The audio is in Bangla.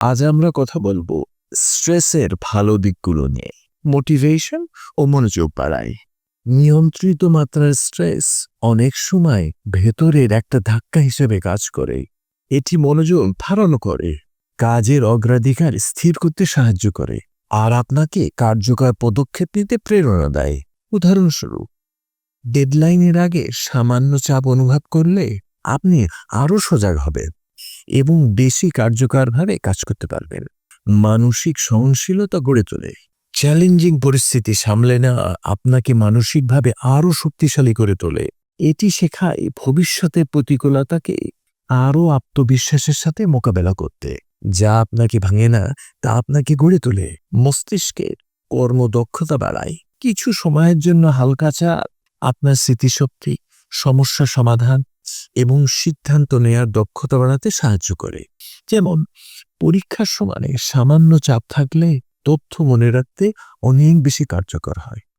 আজ আমরা কথা বলব স্ট্রেসের ভালো দিকগুলো নিয়ে। মোটিভেশন ও মনোযোগ বাড়ায়। নিয়ন্ত্রিত মাত্রার স্ট্রেস অনেক সময় ভেতরের একটা ধাক্কা হিসেবে কাজ করে। এটি মনোযোগ ধারণ করে, কাজের অগ্রাধিকার স্থির করতে সাহায্য করে, আর আপনাকে কার্যকর পদক্ষেপ নিতে প্রেরণা দেয়। উদাহরণস্বরূপ, ডেডলাইনের আগে সামান্য চাপ অনুভব করলে আপনি আরও সজাগ হবেন। এবং বেশি কার্যকরভাবে কাজ করতে পারবেন। মানসিক সহনশীলতা গড়ে তোলে। চ্যালেঞ্জিং পরিস্থিতি সামলে নেওয়া আপনাকে মানসিকভাবে আরও শক্তিশালী করে তোলে। এটি শেখায় ভবিষ্যতের প্রতিকূলতাকে আরও আত্মবিশ্বাসের সাথে মোকাবেলা করতে। যা আপনাকে ভাঙে না, তা আপনাকে গড়ে তোলে। মস্তিষ্কের কর্মদক্ষতা বাড়ায়। কিছু সময়ের জন্য হালকা চাপ, আপনার স্মৃতিশক্তি, সমস্যা সমাধান এবং সিদ্ধান্ত নেয়ার দক্ষতা বাড়াতে সাহায্য করে। যেমন, পরীক্ষার সমানে সামান্য চাপ থাকলে তথ্য মনে রাখতে অনেক বেশি কার্যকর হয়।